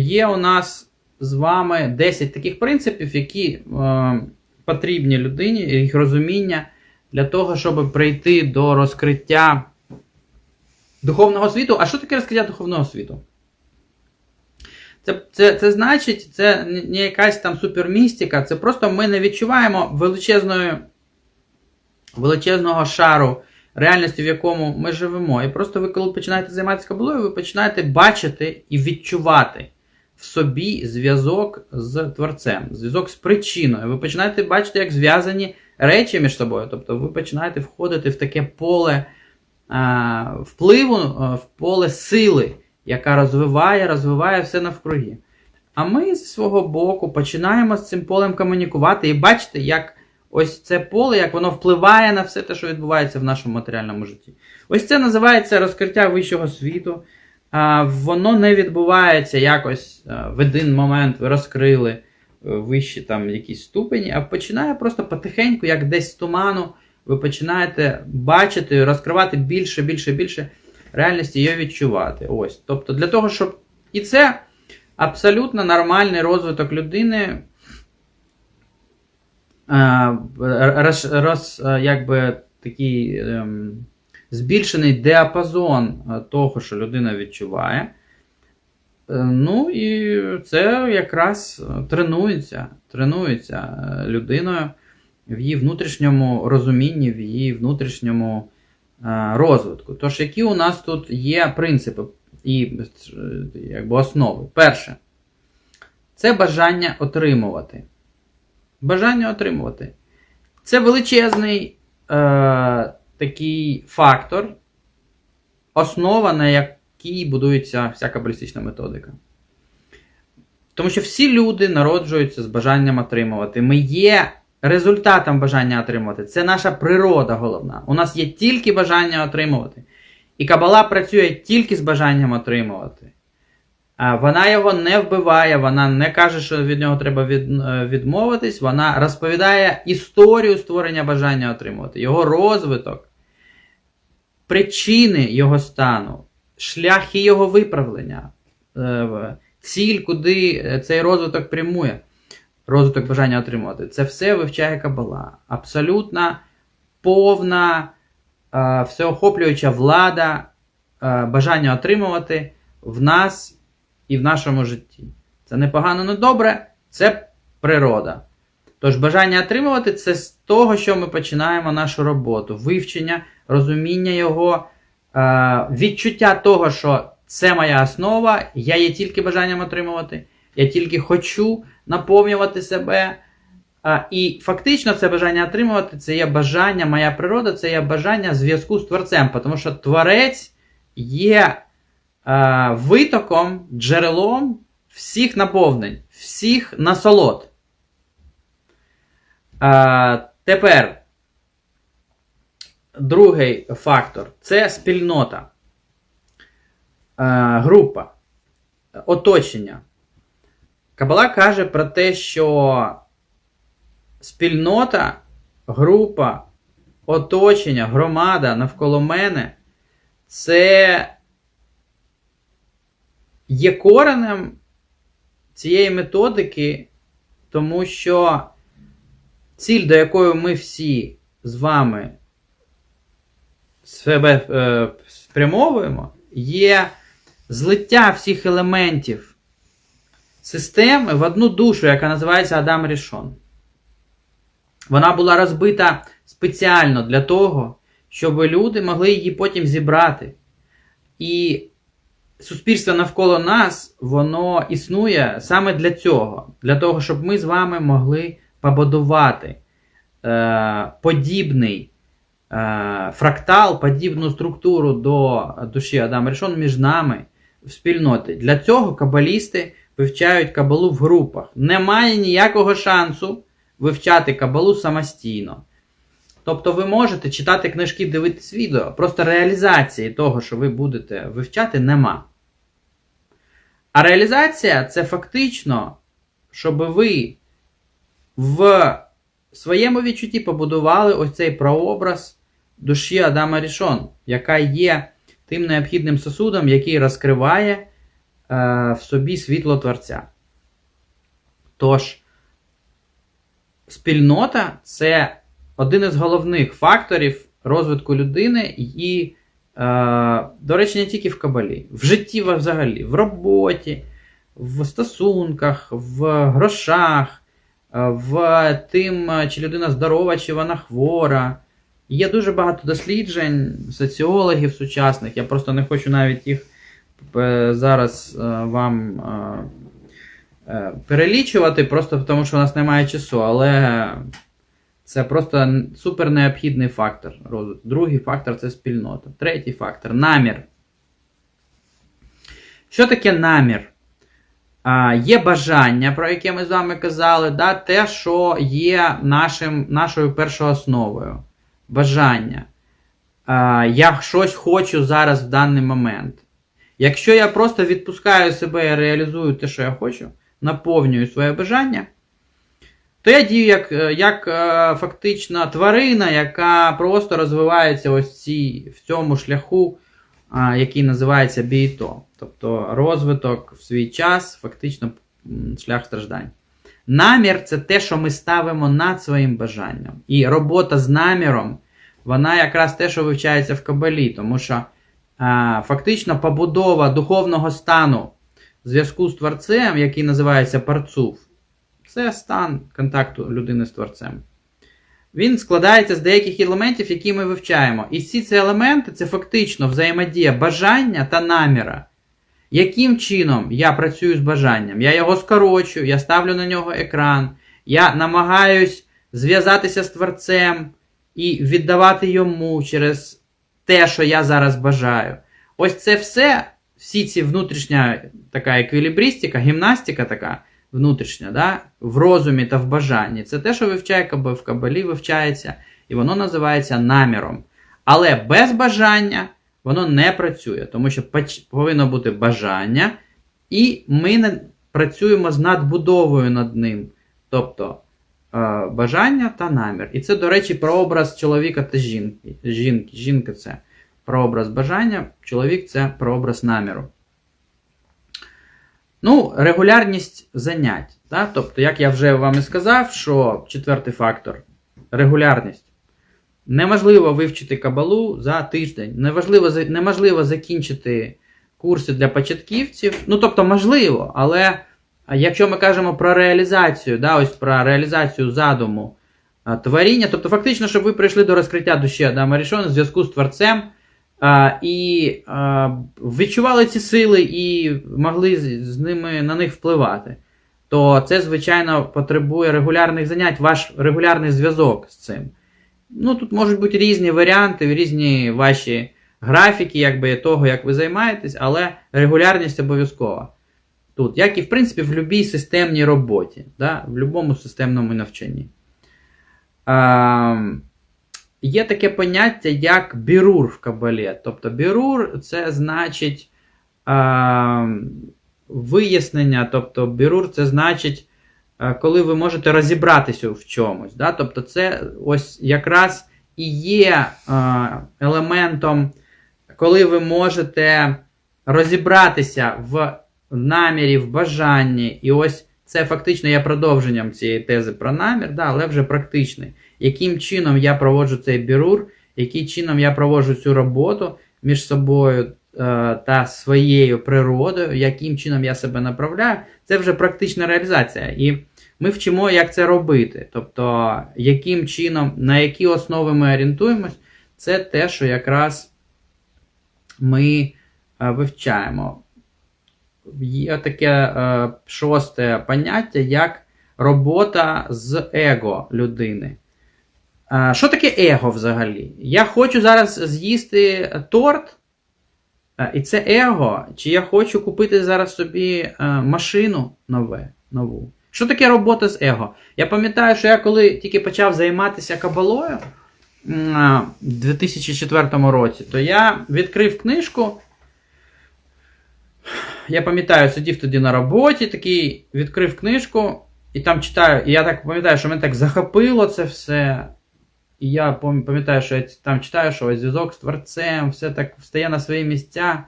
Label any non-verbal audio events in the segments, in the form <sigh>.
є у нас з вами 10 таких принципів, які е, потрібні людині, їх розуміння для того, щоб прийти до розкриття духовного світу. А що таке розкриття духовного світу? Це, це, це значить, це не якась там супермістика, це просто ми не відчуваємо величезної, величезного шару реальності, в якому ми живемо. І просто ви, коли починаєте займатися кабулою, ви починаєте бачити і відчувати собі зв'язок з Творцем, зв'язок з причиною. Ви починаєте бачити, як зв'язані речі між собою. Тобто ви починаєте входити в таке поле а, впливу, а, в поле сили, яка розвиває, розвиває все навкруги. А ми зі свого боку починаємо з цим полем комунікувати і бачите, як ось це поле, як воно впливає на все те, що відбувається в нашому матеріальному житті. Ось це називається розкриття вищого світу. Воно не відбувається якось в один момент ви розкрили е, вищі там якісь ступені, а починає просто потихеньку, як десь з туману, ви починаєте бачити, розкривати більше, більше, більше реальності її відчувати. Ось. Тобто для того, щоб. І це абсолютно нормальний розвиток людини. Роз, роз, якби такий ем, збільшений діапазон е, того, що людина відчуває. Е, Ну і це якраз тренується, тренується е, людиною в її внутрішньому розумінні, в її внутрішньому е, розвитку. Тож, які у нас тут є принципи і е, якби основи? Перше, це бажання отримувати. Бажання отримувати. Це величезний е, такий фактор, основа, на якій будується вся кабалістична методика. Тому що всі люди народжуються з бажанням отримувати. Ми є результатом бажання отримувати. Це наша природа головна. У нас є тільки бажання отримувати. І кабала працює тільки з бажанням отримувати. Вона його не вбиває, вона не каже, що від нього треба е, відмовитись. Вона розповідає історію створення бажання отримувати, його розвиток, причини його стану, шляхи його виправлення, е, ціль, куди е, цей розвиток прямує, розвиток бажання отримувати. Це все вивчає кабала. Абсолютна повна, всеохоплююча влада, бажання отримувати в нас і в нашому житті. Це не погано, не добре, це природа. Тож бажання отримувати це з того, що ми починаємо нашу роботу, вивчення, розуміння його, е, відчуття того, що це моя основа, я є тільки бажанням отримувати, я тільки хочу наповнювати себе. Е, І фактично це бажання отримувати, це є бажання, моя природа, це є бажання зв'язку з Творцем, тому що Творець є витоком, джерелом всіх наповнень, всіх насолод. Е, тепер другий фактор це спільнота, е, група, оточення. Кабала каже про те, що спільнота, група, оточення, громада навколо мене це є коренем цієї методики, тому що ціль, до якої ми всі з вами себе е, спрямовуємо, є злиття всіх елементів системи в одну душу, яка називається Адам Рішон. Вона була розбита спеціально для того, щоб люди могли її потім зібрати. І суспільство навколо нас, воно існує саме для цього, для того, щоб ми з вами могли побудувати е, подібний е, фрактал, подібну структуру до душі Адам Рішон між нами в спільноті. Для цього кабалісти вивчають кабалу в групах. Немає ніякого шансу вивчати кабалу самостійно. Тобто ви можете читати книжки, дивитись відео, просто реалізації того, що ви будете вивчати, нема. А реалізація це фактично, щоб ви в своєму відчутті побудували ось цей прообраз душі Адама Рішон, яка є тим необхідним сосудом, який розкриває в собі світло Творця. Тож, спільнота це один із головних факторів розвитку людини і, е, до речі, не тільки в кабалі, в житті взагалі, в роботі, в стосунках, в грошах, е, в тим, чи людина здорова, чи вона хвора. Є дуже багато досліджень, соціологів сучасних. Я просто не хочу навіть їх е, зараз е, вам перелічувати, просто тому що у нас немає часу, але це просто супер необхідний фактор. Другий фактор це спільнота. Третій фактор намір. Що таке намір? А, Є бажання, про яке ми з вами казали, да, те, що є нашим, нашою першоосновою бажання. Я щось хочу зараз в даний момент. Якщо я просто відпускаю себе і реалізую те, що я хочу, наповнюю своє бажання, то я дію як як е, фактично тварина, яка просто розвивається ось ці, в цьому шляху, який називається бійто. Тобто розвиток в свій час, фактично шлях страждань. Намір це те, що ми ставимо над своїм бажанням. І робота з наміром, вона якраз те, що вивчається в Кабалі, тому що а, фактично побудова духовного стану в зв'язку з Творцем, який називається парцув, це стан контакту людини з Творцем. Він складається з деяких елементів, які ми вивчаємо. І всі ці елементи це фактично взаємодія бажання та наміра. Яким чином я працюю з бажанням? Я його скорочую, я ставлю на нього екран, я намагаюсь зв'язатися з творцем і віддавати йому через те, що я зараз бажаю. Ось це все, всі ці внутрішня така еквілібристика, гімнастика така внутрішня, да, в розумі та в бажанні. Це те, що вивчає в Кабалі вивчається, і воно називається наміром. Але без бажання воно не працює, тому що повинно бути бажання, і ми працюємо з надбудовою над ним. Тобто е, бажання та намір. І це, до речі, прообраз чоловіка та жінки. Жінки Жінка це прообраз бажання, чоловік це прообраз наміру. Ну, регулярність занять. Так? Тобто, як я вже вам і сказав, що четвертий фактор регулярність. Неможливо вивчити кабалу за тиждень. Неважливо, неможливо закінчити курси для початківців. Ну, тобто, можливо, але якщо ми кажемо про реалізацію, да, ось про реалізацію задуму творіння, тобто, фактично, щоб ви прийшли до розкриття душі Адама Рішона в зв'язку з творцем а, і а, відчували ці сили і могли з, з ними на них впливати, то це, звичайно, потребує регулярних занять, ваш регулярний зв'язок з цим. Ну, Тут можуть бути різні варіанти, різні ваші графіки, якби того, як ви займаєтесь, але регулярність обов'язкова. Тут, як і в принципі в будь-якій системній роботі, да? в будь-якому системному навчанні. А, Є таке поняття, як бірур в кабалі. Тобто бірур це значить а, вияснення, тобто бірур це значить Е, коли ви можете розібратися в чомусь. Да? Тобто, це ось якраз і є е, елементом, коли ви можете розібратися в намірі, в бажанні. І ось це фактично є продовженням цієї тези про намір, да, але вже практичний. Яким чином я проводжу цей бірур, яким чином я проводжу цю роботу між собою е, та своєю природою, яким чином я себе направляю, це вже практична реалізація. І ми вчимо, як це робити. Тобто, яким чином, на які основи ми орієнтуємось, це те, що якраз ми е, вивчаємо. Є таке е, шосте поняття, як робота з его людини. Що таке его взагалі? Я хочу зараз з'їсти торт. І це его, чи я хочу купити зараз собі машину нове, нову. Що таке робота з его? Я пам'ятаю, що я коли тільки почав займатися кабалою в 2004 році, то я відкрив книжку. Я пам'ятаю, сидів тоді на роботі, такий, відкрив книжку, і там читаю, і я так пам'ятаю, що мене так захопило це все. І я пам'ятаю, що я там читаю, що зв'язок з творцем, все так встає на свої місця.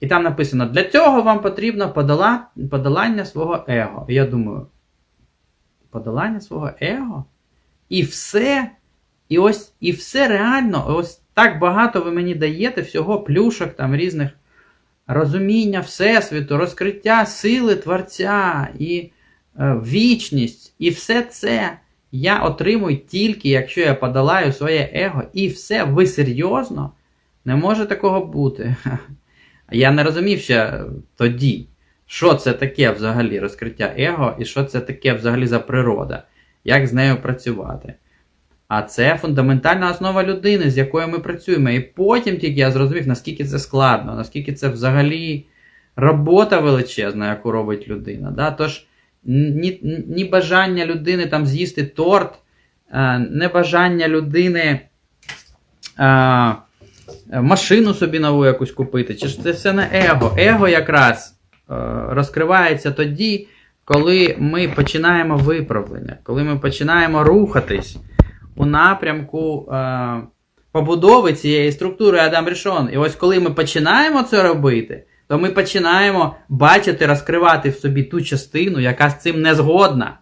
І там написано: для цього вам потрібно подола... подолання свого его. І я думаю, подолання свого его? І все. І ось і все реально, ось так багато ви мені даєте всього плюшок там різних розуміння Всесвіту, розкриття сили Творця і е, вічність. І все це я отримую тільки, якщо я подолаю своє его. І все, ви серйозно? Не може такого бути. <laughs> Я не розумів ще тоді, що це таке взагалі розкриття его, і що це таке взагалі за природа, як з нею працювати. А це фундаментальна основа людини, з якою ми працюємо. І потім тільки я зрозумів, наскільки це складно, наскільки це взагалі робота величезна, яку робить людина. Да? Тож ні, ні бажання людини там з'їсти торт, не бажання людини а, машину собі нову якусь купити. Чи ж це все не его? Его якраз а, розкривається тоді, коли ми починаємо виправлення, коли ми починаємо рухатись у напрямку е, побудови цієї структури Адам Рішон. І ось коли ми починаємо це робити, то ми починаємо бачити, розкривати в собі ту частину, яка з цим не згодна.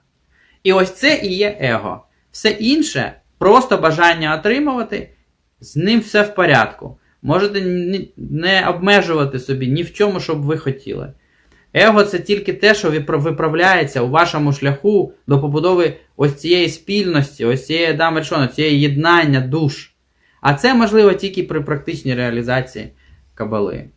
І ось це і є его. Все інше просто бажання отримувати, з ним все в порядку. Можете не обмежувати собі ні в чому, щоб ви хотіли. Его це тільки те, що виправляється у вашому шляху до побудови ось цієї спільності, ось цієї дамершону, цієї єднання душ. А це можливо тільки при практичній реалізації кабали.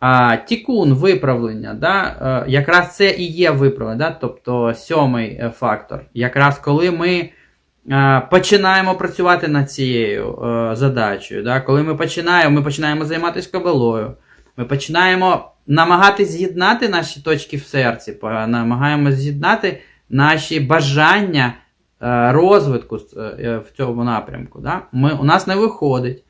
А, Тікун виправлення, да, е, якраз це і є виправлення, да, тобто сьомий е, фактор. Якраз коли ми е, починаємо працювати над цією задачею, да, коли ми починаємо, ми починаємо займатися кабалою, ми починаємо намагатись з'єднати наші точки в серці, намагаємося з'єднати наші бажання розвитку в цьому напрямку. Да? Ми, У нас не виходить.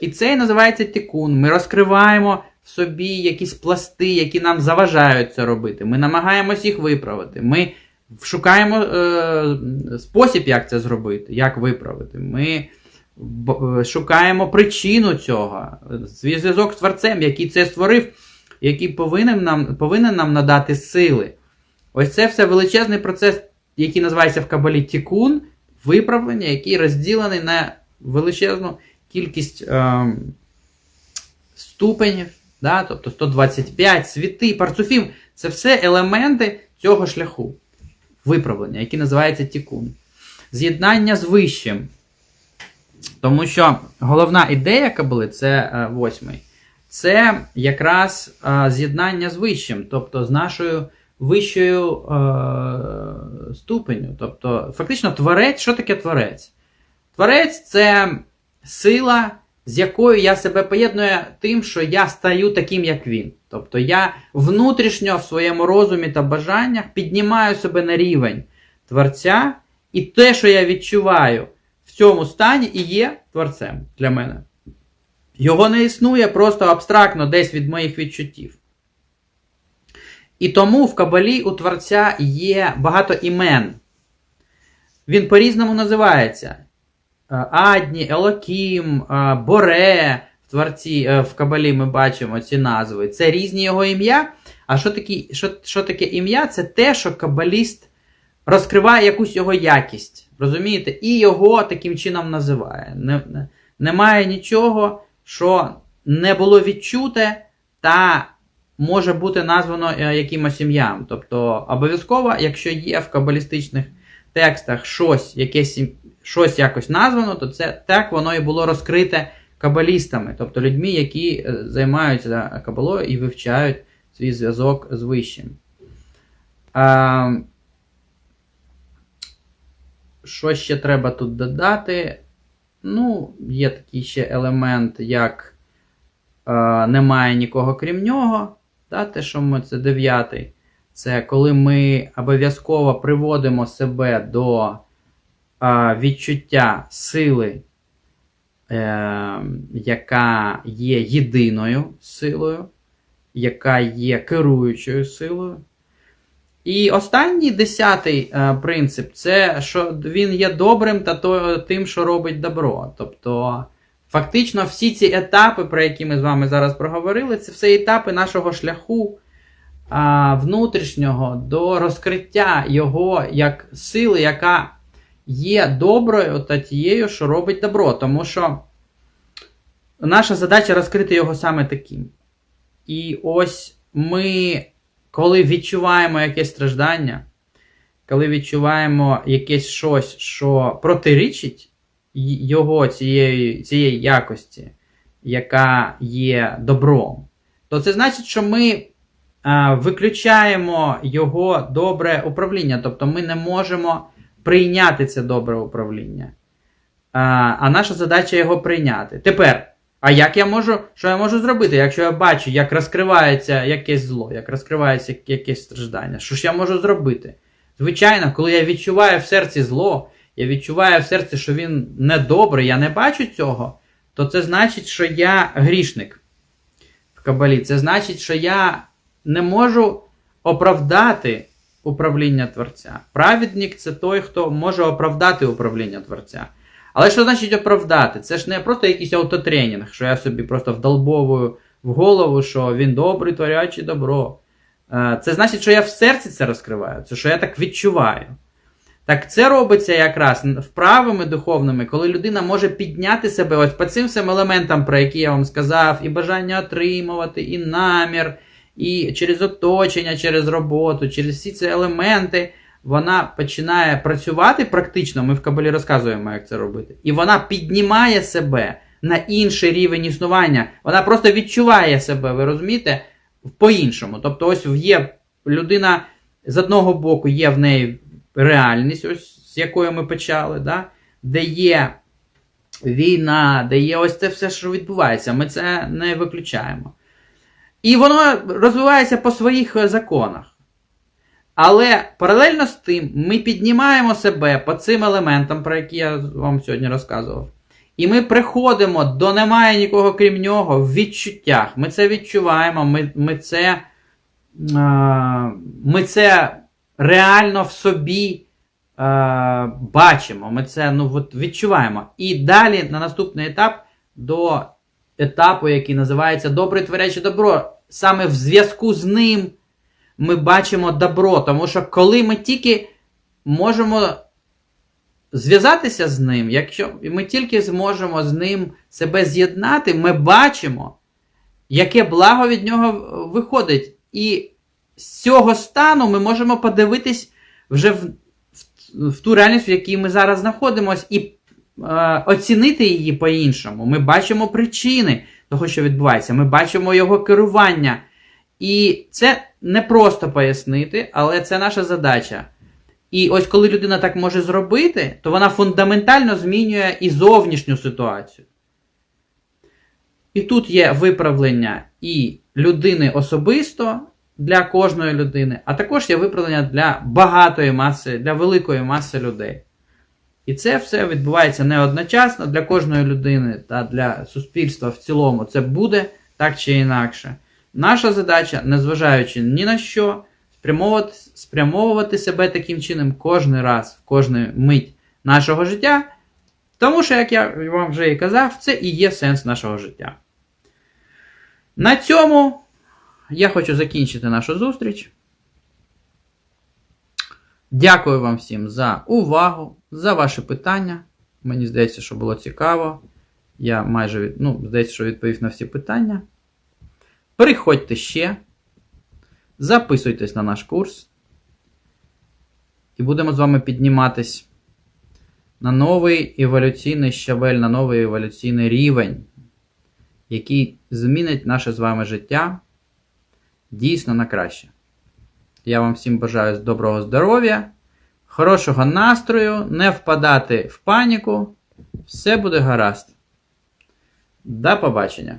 І це і називається тікун. Ми розкриваємо в собі якісь пласти, які нам заважають це робити. Ми намагаємось їх виправити. Ми шукаємо е, спосіб, як це зробити, як виправити. Ми е, шукаємо причину цього, свій зв'язок з творцем, який це створив який повинен нам повинен нам надати сили. Ось це все величезний процес, який називається в Кабалі Тікун, виправлення, який розділений на величезну кількість е, ступенів, да, тобто 125 світи, парцуфів це все елементи цього шляху виправлення, який називається Тікун. З'єднання з вищим. Тому що головна ідея Кабали це е, восьмий це якраз а, з'єднання з вищим, тобто з нашою вищою е, ступеню. Тобто, фактично, творець, що таке творець? Творець це сила, з якою я себе поєдную тим, що я стаю таким, як він. Тобто я внутрішньо в своєму розумі та бажаннях піднімаю себе на рівень Творця, і те, що я відчуваю в цьому стані, і є творцем для мене. Його не існує просто абстрактно десь від моїх відчуттів. І тому в Кабалі у Творця є багато імен. Він по-різному називається. Е, Адні, Елокім, е, Боре. В Творці, е, в Кабалі ми бачимо ці назви. Це різні його ім'я. А що такі, що, що таке ім'я? Це те, що кабаліст розкриває якусь його якість. Розумієте? І його таким чином називає. Не, не, Немає нічого що не було відчуте та може бути названо якимось ім'ям. Тобто обов'язково, якщо є в кабалістичних текстах щось якесь, щось якось названо, то це так воно і було розкрите кабалістами, тобто людьми, які е, займаються кабалою і вивчають свій зв'язок з вищим. А, Що ще треба тут додати? Ну, є такий ще елемент, як е, немає нікого крім нього. Та, те, що ми це дев'ятий. Це коли ми обов'язково приводимо себе до відчуття сили, е, яка є єдиною силою, яка є керуючою силою. І останній десятий е, принцип це що він є добрим та тим, що робить добро. Тобто Фактично, всі ці етапи, про які ми з вами зараз проговорили, це все етапи нашого шляху внутрішнього до розкриття його як сили, яка є доброю та тією, що робить добро. Тому що наша задача розкрити його саме таким. І ось ми, коли відчуваємо якесь страждання, коли відчуваємо якесь щось, що протирічить його цієї, цієї якості, яка є добром, то це значить, що ми виключаємо його добре управління. Тобто ми не можемо прийняти це добре управління. А, а наша задача його прийняти. Тепер, а як я можу, що я можу зробити, якщо я бачу, як розкривається якесь зло, як розкривається якесь страждання? Що ж я можу зробити? Звичайно, коли я відчуваю в серці зло, я відчуваю в серці, що він недобрий, я не бачу цього, то це значить, що я грішник в Кабалі. Це значить, що я не можу оправдати управління Творця. Праведник це той, хто може оправдати управління Творця. Але що значить оправдати? Це ж не просто якийсь автотренінг, що я собі просто вдолбовую в голову, що він добрий, творячий добро. Е, Це значить, що я в серці це розкриваю, це що я так відчуваю. Так це робиться якраз вправами духовними, коли людина може підняти себе ось по цим всім елементам, про які я вам сказав, і бажання отримувати, і намір, і через оточення, через роботу, через всі ці елементи, вона починає працювати практично. Ми в Кабалі розказуємо, як це робити. І вона піднімає себе на інший рівень існування. Вона просто відчуває себе, ви розумієте, по-іншому. Тобто, ось є людина з одного боку, є в неї реальність, ось з якої ми почали, да? де є війна, де є ось це все, що відбувається. Ми це не виключаємо. І воно розвивається по своїх е, законах. Але паралельно з тим ми піднімаємо себе по цим елементам, про які я вам сьогодні розказував. І ми приходимо до немає нікого крім нього в відчуттях. Ми це відчуваємо, ми, ми, це, ми це реально в собі бачимо. Ми це ну, от відчуваємо. І далі на наступний етап до етапу, який називається Добре творяче добро. Саме в зв'язку з ним ми бачимо добро. Тому що коли ми тільки можемо зв'язатися з ним, якщо ми тільки зможемо з ним себе з'єднати, ми бачимо, яке благо від нього виходить. І з цього стану ми можемо подивитись вже в, в, в ту реальність, в якій ми зараз знаходимося, і оцінити її по-іншому. Ми бачимо причини того, що відбувається. Ми бачимо його керування. І це не просто пояснити, але це наша задача. І ось коли людина так може зробити, то вона фундаментально змінює і зовнішню ситуацію. І тут є виправлення і людини особисто для кожної людини, а також є виправлення для багатої маси, для великої маси людей. І це все відбувається не одночасно для кожної людини та для суспільства в цілому. Це буде так чи інакше. Наша задача, незважаючи ні на що, спрямовувати, спрямовувати себе таким чином кожен раз, в кожну мить нашого життя. Тому що, як я вам вже і казав, це і є сенс нашого життя. На цьому я хочу закінчити нашу зустріч. Дякую вам всім за увагу, за ваші питання. Мені здається, що було цікаво. Я майже від... ну, здається, що відповів на всі питання. Приходьте ще, записуйтесь на наш курс. І будемо з вами підніматись на новий еволюційний щабель, на новий еволюційний рівень, який змінить наше з вами життя дійсно на краще. Я вам всім бажаю доброго здоров'я, хорошого настрою, не впадати в паніку. Все буде гаразд. До побачення!